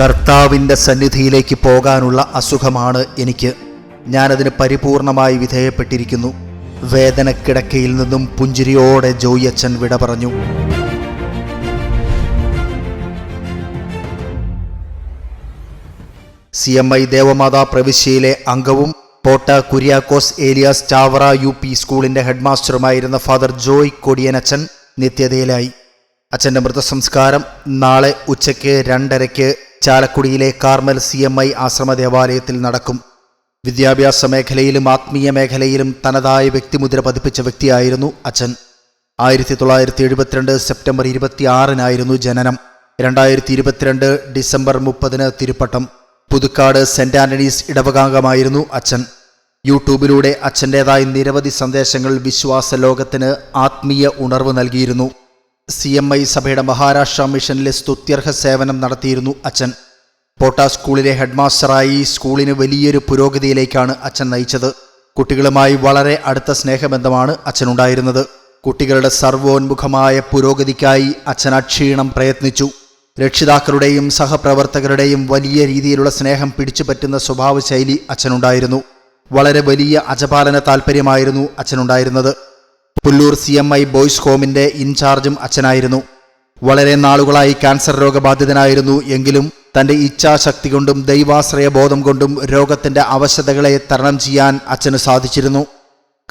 കർത്താവിന്റെ സന്നിധിയിലേക്ക് പോകാനുള്ള അസുഖമാണ് എനിക്ക്. ഞാനതിന് പരിപൂർണമായി വിധേയപ്പെട്ടിരിക്കുന്നു. വേദനക്കിടക്കയിൽ നിന്നും പുഞ്ചിരിയോടെ ജോയച്ചൻ വിട പറഞ്ഞു. സി എം ഐ ദേവമാതാ പ്രവിശ്യയിലെ അംഗവും പോട്ട കുര്യാക്കോസ് ഏലിയാസ് ചാവറ യു പി സ്കൂളിന്റെ ഹെഡ്മാസ്റ്ററുമായിരുന്ന ഫാദർ ജോയ് കൊടിയനച്ചൻ നിത്യതയിലായി. അച്ഛന്റെ മൃതസംസ്കാരം നാളെ ഉച്ചയ്ക്ക് രണ്ടരയ്ക്ക് ചാലക്കുടിയിലെ കാർമൽ സി എം ഐ ആശ്രമ ദേവാലയത്തിൽ നടക്കും. വിദ്യാഭ്യാസ മേഖലയിലും ആത്മീയ മേഖലയിലും തനതായ വ്യക്തിമുദ്ര പതിപ്പിച്ച വ്യക്തിയായിരുന്നു അച്ഛൻ. ആയിരത്തി തൊള്ളായിരത്തി എഴുപത്തിരണ്ട് സെപ്റ്റംബർ ഇരുപത്തിയാറിനായിരുന്നു ജനനം. രണ്ടായിരത്തി ഇരുപത്തിരണ്ട് ഡിസംബർ മുപ്പതിന് തിരുപ്പട്ടം. പുതുക്കാട് സെന്റ് ആന്റണീസ് ഇടവകാംഗമായിരുന്നു അച്ഛൻ. യൂട്യൂബിലൂടെ അച്ഛന്റെതായ നിരവധി സന്ദേശങ്ങൾ വിശ്വാസ ലോകത്തിന് ആത്മീയ ഉണർവ് നൽകിയിരുന്നു. സി എം ഐ സഭയുടെ മഹാരാഷ്ട്ര മിഷനിലെ സ്തുത്യർഹ സേവനം നടത്തിയിരുന്നു അച്ഛൻ. പോട്ട സ്കൂളിലെ ഹെഡ്മാസ്റ്ററായി സ്കൂളിന് വലിയൊരു പുരോഗതിയിലേക്കാണ് അച്ഛൻ നയിച്ചത്. കുട്ടികളുമായി വളരെ അടുത്ത സ്നേഹബന്ധമാണ് അച്ഛനുണ്ടായിരുന്നത്. കുട്ടികളുടെ സർവോന്മുഖമായ പുരോഗതിക്കായി അച്ഛൻ അക്ഷീണം പ്രയത്നിച്ചു. രക്ഷിതാക്കളുടെയും സഹപ്രവർത്തകരുടെയും വലിയ രീതിയിലുള്ള സ്നേഹം പിടിച്ചു പറ്റുന്ന സ്വഭാവശൈലി അച്ഛനുണ്ടായിരുന്നു. വളരെ വലിയ അജപാലന താല്പര്യമായിരുന്നു അച്ഛനുണ്ടായിരുന്നത്. Pullur C M I boys ഹോമിന്റെ ഇൻചാർജും അച്ഛനായിരുന്നു. വളരെ നാളുകളായി ക്യാൻസർ രോഗബാധിതനായിരുന്നു എങ്കിലും തന്റെ ഇച്ഛാശക്തി കൊണ്ടും ദൈവാശ്രയ ബോധം കൊണ്ടും രോഗത്തിന്റെ അവശതകളെ തരണം ചെയ്യാൻ അച്ഛന് സാധിച്ചിരുന്നു.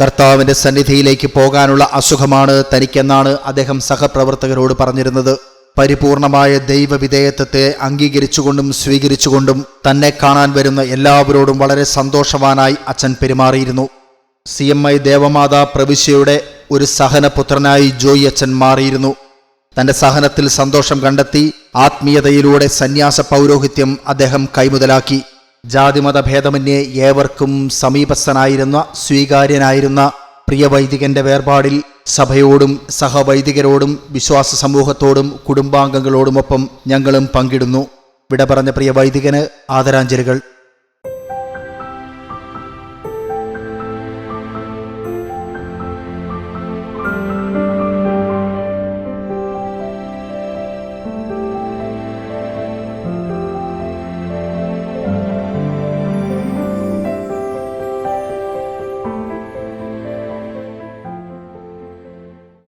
കർത്താവിന്റെ സന്നിധിയിലേക്ക് പോകാനുള്ള അസുഖമാണ് തനിക്കെന്നാണ് അദ്ദേഹം സഹപ്രവർത്തകരോട് പറഞ്ഞിരുന്നത്. പരിപൂർണമായ ദൈവവിധേയത്വത്തെ അംഗീകരിച്ചുകൊണ്ടും സ്വീകരിച്ചുകൊണ്ടും തന്നെ കാണാൻ വരുന്ന എല്ലാവരോടും വളരെ സന്തോഷവാനായി അച്ഛൻ പെരുമാറിയിരുന്നു. സി എം ഐ ദേവമാതാ പ്രവിശ്യയുടെ ഒരു സഹനപുത്രനായി ജോയി അച്ഛൻ മാറിയിരുന്നു. തന്റെ സഹനത്തിൽ സന്തോഷം കണ്ടെത്തി ആത്മീയതയിലൂടെ സന്യാസ പൗരോഹിത്യം അദ്ദേഹം കൈമുതലാക്കി. ജാതിമത ഭേദമന്യേ ഏവർക്കും സമീപസ്ഥനായിരുന്ന സ്വീകാര്യനായിരുന്ന പ്രിയവൈദികന്റെ വേർപാടിൽ സഭയോടും സഹവൈദികരോടും വിശ്വാസ സമൂഹത്തോടും കുടുംബാംഗങ്ങളോടുമൊപ്പം ഞങ്ങളും പങ്കിടുന്നു. വിട പറഞ്ഞ പ്രിയ വൈദികന് ആദരാഞ്ജലികൾ.